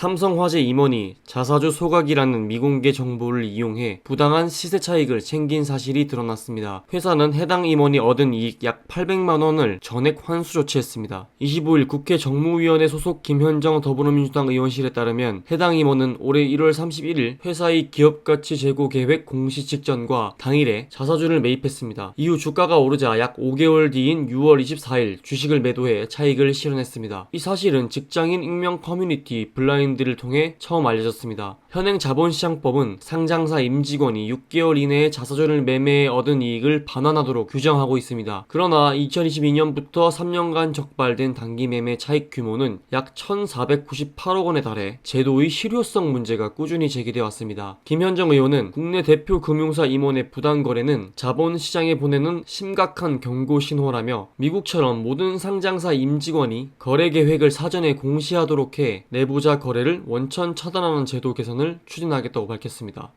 삼성화재 임원이 자사주 소각이라는 미공개 정보를 이용해 부당한 시세 차익을 챙긴 사실이 드러났습니다. 회사는 해당 임원이 얻은 이익 약 800만 원을 전액 환수 조치했습니다. 25일 국회 정무위원회 소속 김현정 더불어민주당 의원실에 따르면 해당 임원은 올해 1월 31일 회사의 기업가치 제고 계획 공시 직전과 당일에 자사주를 매입했습니다. 이후 주가가 오르자 약 5개월 뒤인 6월 24일 주식을 매도해 차익을 실현했습니다. 이 사실은 직장인 익명 커뮤니티 블라인 드를 통해 처음 알려졌습니다. 현행 자본시장법은 상장사 임직원이 6개월 이내에 자사주를 매매해 얻은 이익을 반환하도록 규정하고 있습니다. 그러나 2022년부터 3년간 적발된 단기 매매 차익 규모는 약 1,498억 원에 달해 제도의 실효성 문제가 꾸준히 제기되어 왔습니다. 김현정 의원은 국내 대표 금융사 임원의 부당 거래는 자본시장에 보내는 심각한 경고 신호라며 미국처럼 모든 상장사 임직원이 거래 계획을 사전에 공시하도록 해 내부자 거래를 원천 차단하는 제도 개선을 추진하겠다고 밝혔습니다.